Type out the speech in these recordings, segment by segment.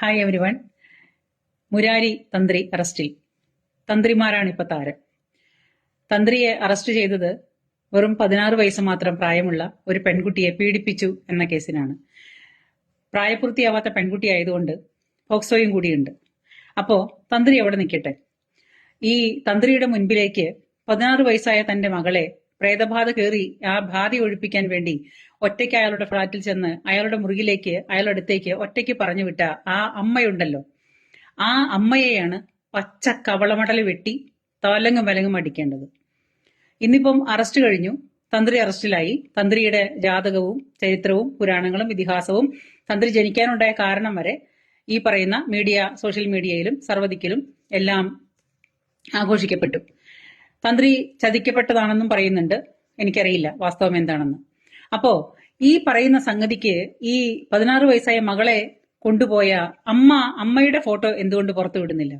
Hi every one Murari തന്ത്രി അറസ്റ്റിൽ തന്ത്രിമാരാണ് ഇപ്പൊ താരം തന്ത്രിയെ അറസ്റ്റ് ചെയ്തത് വെറും പതിനാറ് വയസ്സ് മാത്രം പ്രായമുള്ള ഒരു പെൺകുട്ടിയെ പീഡിപ്പിച്ചു എന്ന കേസിനാണ് പ്രായപൂർത്തിയാവാത്ത പെൺകുട്ടി ആയതുകൊണ്ട് പോക്സോയും കൂടിയുണ്ട് അപ്പോ തന്ത്രി എവിടെ നിൽക്കട്ടെ ഈ തന്ത്രിയുടെ മുൻപിലേക്ക് പതിനാറ് വയസ്സായ തന്റെ മകളെ പ്രേതബാധ കയറി ആ ബാധ ഒഴിപ്പിക്കാൻ വേണ്ടി ഒറ്റയ്ക്ക് അയാളുടെ ഫ്ളാറ്റിൽ ചെന്ന് അയാളുടെ മുറിയിലേക്ക് അയാളുടെ അടുത്തേക്ക് ഒറ്റയ്ക്ക് പറഞ്ഞു വിട്ട ആ അമ്മയുണ്ടല്ലോ. ആ അമ്മയെയാണ് പച്ച കവളമടൽ വെട്ടി തലങ്ങും വലങ്ങും അടിക്കേണ്ടത്. ഇന്നിപ്പം അറസ്റ്റ് കഴിഞ്ഞു. തന്ത്രി അറസ്റ്റിലായി. തന്ത്രിയുടെ ജാതകവും ചരിത്രവും പുരാണങ്ങളും ഇതിഹാസവും തന്ത്രി ജനിക്കാനുണ്ടായ കാരണം വരെ ഈ പറയുന്ന മീഡിയ സോഷ്യൽ മീഡിയയിലും സർവദിക്കിലും എല്ലാം ആഘോഷിക്കപ്പെട്ടു. തന്ത്രി ചതിക്കപ്പെട്ടതാണെന്നും പറയുന്നുണ്ട്. എനിക്കറിയില്ല വാസ്തവം എന്താണെന്ന്. അപ്പോ ഈ പറയുന്ന സംഗതിക്ക് ഈ പതിനാറ് വയസ്സായ മകളെ കൊണ്ടുപോയ അമ്മ അമ്മയുടെ ഫോട്ടോ എന്തുകൊണ്ട് പുറത്തു വിടുന്നില്ല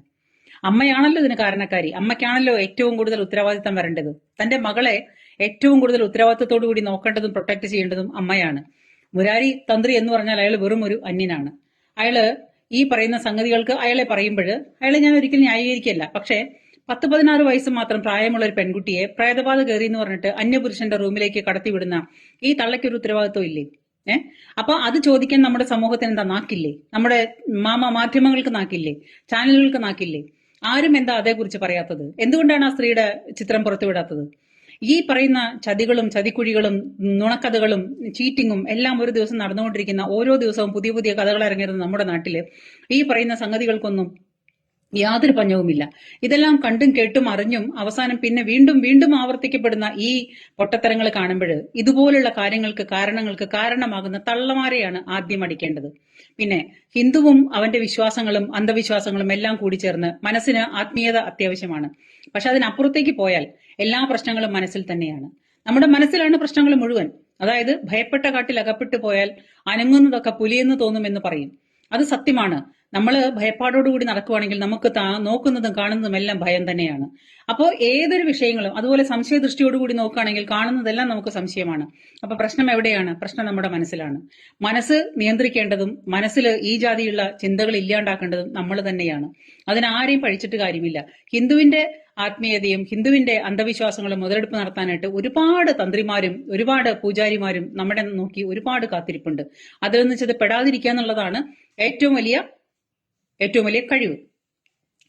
അമ്മയാണല്ലോ ഇതിന് കാരണക്കാരി. അമ്മയ്ക്കാണല്ലോ ഏറ്റവും കൂടുതൽ ഉത്തരവാദിത്തം വരേണ്ടത്. തന്റെ മകളെ ഏറ്റവും കൂടുതൽ ഉത്തരവാദിത്തത്തോടു കൂടി നോക്കേണ്ടതും പ്രൊട്ടക്ട് ചെയ്യേണ്ടതും അമ്മയാണ്. മുരാരി തന്ത്രി എന്ന് പറഞ്ഞാൽ അയാൾ വെറും ഒരു അന്യനാണ്. അയാൾ ഈ പറയുന്ന സംഗതികൾക്ക് അയാളെ പറയുമ്പോൾ അയാളെ ഞാൻ ഒരിക്കലും ന്യായീകരിക്കല്ല പക്ഷേ പത്ത് പതിനാറ് വയസ്സ് മാത്രം പ്രായമുള്ള ഒരു പെൺകുട്ടിയെ പ്രേതബാധ കയറി എന്ന് പറഞ്ഞിട്ട് അന്യപുരുഷന്റെ റൂമിലേക്ക് കടത്തിവിടുന്ന ഈ തള്ളയ്ക്കൊരു ഉത്തരവാദിത്വം ഇല്ലേ? ഏഹ് അപ്പൊ അത് ചോദിക്കാൻ നമ്മുടെ സമൂഹത്തിന് എന്താ നാക്കില്ലേ? നമ്മുടെ മാമ മാധ്യമങ്ങൾക്ക് നാക്കില്ലേ? ചാനലുകൾക്ക് നാക്കില്ലേ? ആരും എന്താ അതേക്കുറിച്ച് പറയാത്തത്? എന്തുകൊണ്ടാണ് ആ സ്ത്രീയുടെ ചിത്രം പുറത്തുവിടാത്തത്? ഈ പറയുന്ന ചതികളും ചതിക്കുഴികളും നുണക്കഥകളും ചീറ്റിങ്ങും എല്ലാം ഒരു ദിവസം നടന്നുകൊണ്ടിരിക്കുന്ന ഓരോ ദിവസവും പുതിയ പുതിയ കഥകൾ ഇറങ്ങിയത് നമ്മുടെ നാട്ടിൽ. ഈ പറയുന്ന സംഗതികൾക്കൊന്നും യാതൊരു പഞ്ഞവുമില്ല. ഇതെല്ലാം കണ്ടും കേട്ടും അറിഞ്ഞും അവസാനം പിന്നെ വീണ്ടും വീണ്ടും ആവർത്തിക്കപ്പെടുന്ന ഈ പൊട്ടത്തരങ്ങൾ കാണുമ്പോൾ ഇതുപോലുള്ള കാര്യങ്ങൾക്ക് കാരണങ്ങൾക്ക് കാരണമാകുന്ന തള്ളമാരെയാണ് ആദ്യം അടിക്കേണ്ടത്. പിന്നെ ഹിന്ദുവും അവന്റെ വിശ്വാസങ്ങളും അന്ധവിശ്വാസങ്ങളും എല്ലാം കൂടി ചേർന്ന് മനസ്സിന് ആത്മീയത അത്യാവശ്യമാണ്. പക്ഷെ അതിനപ്പുറത്തേക്ക് പോയാൽ എല്ലാ പ്രശ്നങ്ങളും മനസ്സിൽ തന്നെയാണ്. നമ്മുടെ മനസ്സിലാണ് പ്രശ്നങ്ങൾ മുഴുവൻ. അതായത് ഭയപ്പെട്ട കാട്ടിൽ അകപ്പെട്ടു പോയാൽ അനങ്ങുന്നതൊക്കെ പുലിയെന്ന് തോന്നുമെന്ന് പറയും. അത് സത്യമാണ്. നമ്മൾ ഭയപ്പാടോടുകൂടി നടക്കുവാണെങ്കിൽ നമുക്ക് നോക്കുന്നതും കാണുന്നതും എല്ലാം ഭയം തന്നെയാണ്. അപ്പോൾ ഏതൊരു വിഷയങ്ങളും അതുപോലെ സംശയദൃഷ്ടിയോടുകൂടി നോക്കുകയാണെങ്കിൽ കാണുന്നതെല്ലാം നമുക്ക് സംശയമാണ്. അപ്പൊ പ്രശ്നം എവിടെയാണ്? പ്രശ്നം നമ്മുടെ മനസ്സിലാണ്. മനസ്സ് നിയന്ത്രിക്കേണ്ടതും മനസ്സിൽ ഈ ജാതിയുള്ള ചിന്തകൾ ഇല്ലാണ്ടാക്കേണ്ടതും നമ്മൾ തന്നെയാണ്. അതിനാരെയും പഴിച്ചിട്ട് കാര്യമില്ല. ഹിന്ദുവിന്റെ ആത്മീയതയും ഹിന്ദുവിന്റെ അന്ധവിശ്വാസങ്ങളും മുതലെടുപ്പ് നടത്താനായിട്ട് ഒരുപാട് തന്ത്രിമാരും ഒരുപാട് പൂജാരിമാരും നമ്മുടെ നോക്കി ഒരുപാട് കാത്തിരിപ്പുണ്ട്. അതിൽ നിന്ന് വെച്ചത് പെടാതിരിക്കുക എന്നുള്ളതാണ് ഏറ്റവും വലിയ ഏറ്റവും വലിയ കഴിവ്.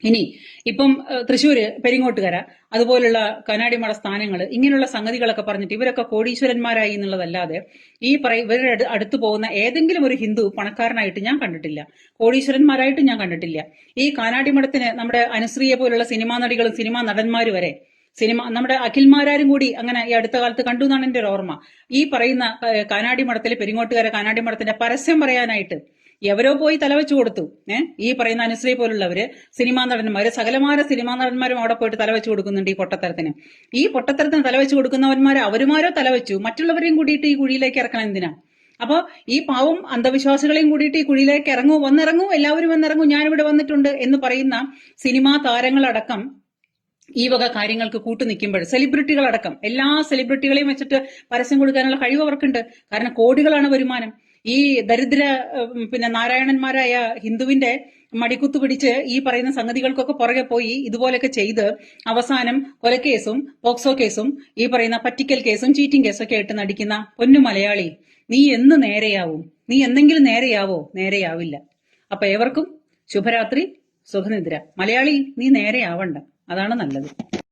ഇനി ഇപ്പം തൃശ്ശൂര് പെരിങ്ങോട്ടുകര അതുപോലുള്ള കനാടിമട സ്ഥാനങ്ങൾ ഇങ്ങനെയുള്ള സംഗതികളൊക്കെ പറഞ്ഞിട്ട് ഇവരൊക്കെ കോടീശ്വരന്മാരായി എന്നുള്ളതല്ലാതെ ഈ പറയും ഇവരുടെ അടുത്ത് പോകുന്ന ഏതെങ്കിലും ഒരു ഹിന്ദു പണക്കാരനായിട്ട് ഞാൻ കണ്ടിട്ടില്ല. കോടീശ്വരന്മാരായിട്ട് ഞാൻ കണ്ടിട്ടില്ല. ഈ കാനാടിമഠത്തിന് നമ്മുടെ അനുശ്രീയെ പോലുള്ള സിനിമാ നടികളും സിനിമാ നടന്മാരും വരെ സിനിമ നമ്മുടെ അഖിൽമാരും കൂടി അങ്ങനെ ഈ അടുത്ത കാലത്ത് കണ്ടു എന്നാണ് എന്റെ ഓർമ്മ. ഈ പറയുന്ന കാനാടി മഠത്തിലെ പെരിങ്ങോട്ടുകാരെ കാനാടി മഠത്തിന്റെ പരസ്യം പറയാനായിട്ട് എവരോ പോയി തലവെച്ചു കൊടുത്തു. ഏഹ് ഈ പറയുന്ന അനുശ്രീ പോലുള്ളവര് സിനിമാ നടന്മാര് സകലമാര സിനിമാ നടന്മാരും അവിടെ പോയിട്ട് തലവെച്ചു കൊടുക്കുന്നുണ്ട് ഈ പൊട്ടത്തരത്തിന്. ഈ പൊട്ടത്തരത്തിന് തലവെച്ചു കൊടുക്കുന്നവന്മാര് അവരുമാരോ തലവെച്ചു മറ്റുള്ളവരെയും കൂടിയിട്ട് ഈ കുഴിയിലേക്ക് ഇറക്കണം എന്തിനാ? അപ്പോ ഈ പാവം അന്ധവിശ്വാസികളെയും കൂടിയിട്ട് ഈ കുഴിയിലേക്ക് ഇറങ്ങൂ വന്നിറങ്ങൂ എല്ലാവരും വന്നിറങ്ങൂ ഞാനിവിടെ വന്നിട്ടുണ്ട് എന്ന് പറയുന്ന സിനിമാ താരങ്ങളടക്കം ഈ വക കാര്യങ്ങൾക്ക് കൂട്ടു നിൽക്കുമ്പോൾ സെലിബ്രിറ്റികളടക്കം എല്ലാ സെലിബ്രിറ്റികളെയും വെച്ചിട്ട് പരസ്യം കൊടുക്കാനുള്ള കഴിവ് അവർക്കുണ്ട്. കാരണം കോടികളാണ് വരുമാനം. ഈ ദരിദ്ര പിന്നെ നാരായണന്മാരായ ഹിന്ദുവിന്റെ മടിക്കുത്തു പിടിച്ച് ഈ പറയുന്ന സംഗതികൾക്കൊക്കെ പുറകെ പോയി ഇതുപോലൊക്കെ ചെയ്ത് അവസാനം കൊലക്കേസും പോക്സോ കേസും ഈ പറയുന്ന പറ്റിക്കൽ കേസും ചീറ്റിംഗ് കേസും ഒക്കെ ആയിട്ട് നടിക്കുന്ന പൊന്നു മലയാളി നീ എന്ന് നേരെയാവും. നീ എന്തെങ്കിലും നേരെയാവോ? നേരെയാവില്ല. അപ്പൊ ഏവർക്കും ശുഭരാത്രി സുഖനിദ്ര. മലയാളി നീ നേരെയാവണ്ട. അതാണ് നല്ലത്.